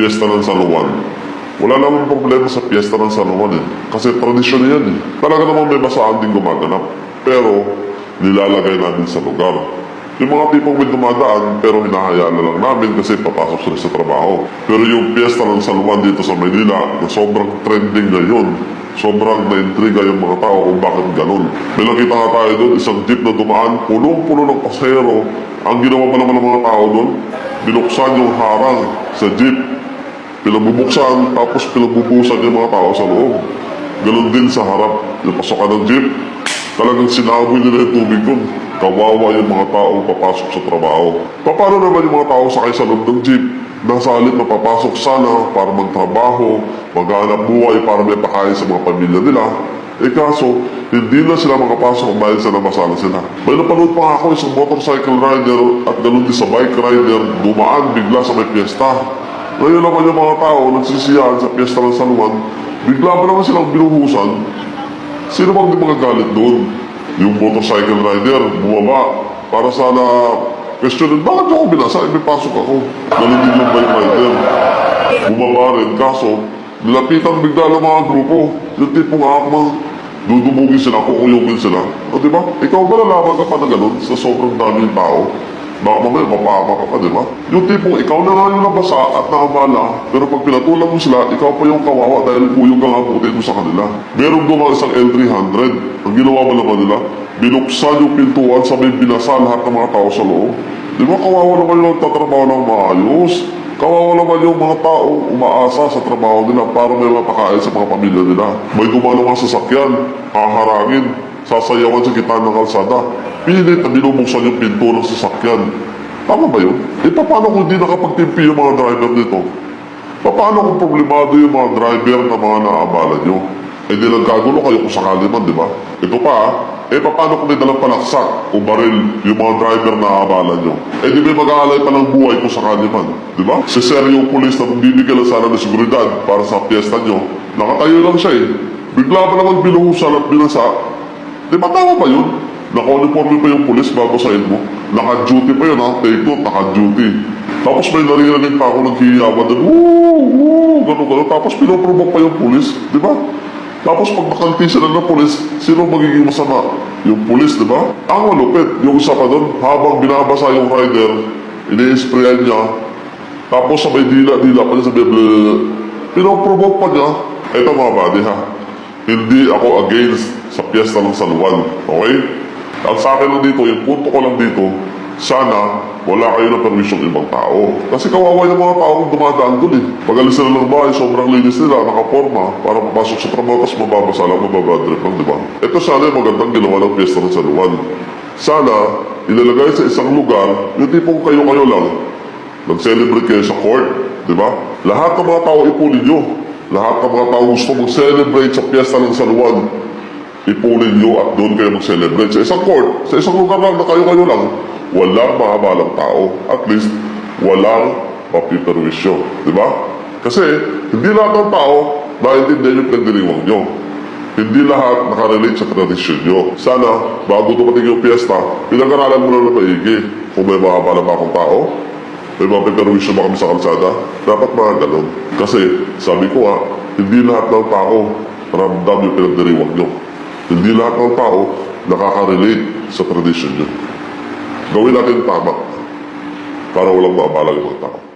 Fiesta ng San Juan. Wala namang problema sa Fiesta ng San Juan eh. Kasi tradisyon yan eh. Talaga naman may basaan din gumaganap. Pero, nilalagay namin sa lugar. Yung mga tipong may dumadaan, pero hinahayaan na lang namin kasi papasok sila sa trabaho. Pero yung Fiesta ng San Juan dito sa Maynila, na sobrang trending ngayon, sobrang naintriga yung mga tao kung bakit ganun. May nakita nga tayo doon, isang jeep na dumaan, punong-puno ng pasahero. Ang ginawa pa naman ng mga tao doon, binuksan yung harang sa jeep Pinabubuksan, tapos pinabubusan yung mga tao sa loob. Ganon din sa harap, yung pasokan ng jeep. Talagang sinaboy nila yung tubig doon. Kawawa yung mga tao papasok sa trabaho. Paano naman yung mga tao sakay sa loob ng jeep? Nasa halip na papasok sana para magtrabaho, maghanap buhay para may pakain sa mga pamilya nila. Eh kaso, hindi na sila makapasok dahil sa nabasala sila. May napanood pa ako isang motorcycle rider at ganoon din sa bike rider dumaan bigla sa may piyesta. Ngayon naman yung mga tao nagsisiyahan sa piyesta ng San Juan, bigla pa naman silang binuhusan. Sino bang di magagalit doon? Yung motorcycle rider, bumaba para sana questionin, bakit ako binasa? Eh, may pasok ako. Ganun din yung bike rider. Bumaba rin, kaso, nilapitan bigla ng mga grupo. Yung tipong akmang, dudumugin sila, kukuyugin sila. O di ba? Ikaw ba nalaman ka pa na ganun sa sobrang daming tao? Baka mamaya mapama ka di ba? Yung tipong ikaw na nga yung nabasa at naabala, pero pag pinatulang mo sila, ikaw pa yung kawawa dahil puyog ka nga putin mo sa kanila. Meron doon isang L300. Ang ginawa mo naman nila, binuksan yung pintuan sa may binasa lahat ng mga tao sa loob. Di ba kawawa naman yung tatrabaho ng maayos? Kawawa naman yung mga tao umaasa sa trabaho nila para may mapakain sa mga pamilya nila. May dumalo mga sasakyan, haharangin, sasayawan sa gitna ng kalsada. Pilit na binubuksan yung pinto ng sasakyan. Tama ba yun? Eh, paano kung hindi nakapagtimpi yung mga driver nito? Paano kung problemado yung mga driver na mga naabala nyo? Eh, di nagkagulo kayo kung sakali man, di ba? Ito pa, ah. eh, paano kung may dalang palaksak o baril yung mga driver na naabala nyo? Eh, di may mag-aalay pa ng buhay kung sakali man, di ba? Si Sir pulis na bibigyan lang sana ng seguridad para sa piyesta nyo, nakatayo lang siya eh. Bigla pa naman binuhusan at binasa, Di ba tama ba yun? Naka-uniforme pa yung pulis bago sa mo. Naka-duty pa yun ha. Take note, naka-duty. Tapos may naririnig pa ako naghihiyawan doon. Woo! Woo! Ganun, ganun. Tapos pinoprovoke pa yung pulis. Di ba? Tapos pag nakanti sila ng pulis, sino magiging masama? Yung pulis, di ba? Ang malupit. Yung isa pa doon, habang binabasa yung rider, ini-sprayan niya, tapos sabay dila-dila pa niya sa bebe. Pinoprovoke pa niya. Ito mga buddy ha. Hindi ako against sa piyesta ng San Juan. Okay? Ang sa akin lang dito, yung punto ko lang dito, sana wala kayo ng permisyong ibang tao. Kasi kawawa yung mga tao kung dumadaan doon eh. Pag alis sila ng bahay, sobrang linis nila, nakaporma, para papasok sa trabaho, tapos mababasa lang, mababadrip lang, di ba? Ito sana yung magandang ginawa ng piyesta ng San Juan. Sana, ilalagay sa isang lugar, yung tipong kayo-kayo lang, nag-celebrate kayo sa court, di ba? Lahat ng mga tao ipunin nyo. Lahat ng mga tao gusto mag-celebrate sa piyesta ng San Juan. Ipunin nyo at doon kayo mag-celebrate. Sa isang court, sa isang lugar lang na kayo-kayo lang, walang mahabalang tao. At least, walang papiperwisyo. Di ba? Kasi, hindi lahat ng tao naiintindihan yung pinagdiriwang nyo. Hindi lahat nakarelate sa tradisyon nyo. Sana, bago dumating yung piyesta, pinag-aralan mo na ng maigi kung may mahabala pa akong tao, may mga perwisyo ba kami sa kalsada? Dapat mga ganun. Kasi, sabi ko nga, hindi lahat ng tao ramdam yung pinagdiriwang nyo. Hindi lahat ng tao nakaka-relate sa tradisyon nyo. Gawin natin tama para walang maabala mga tao.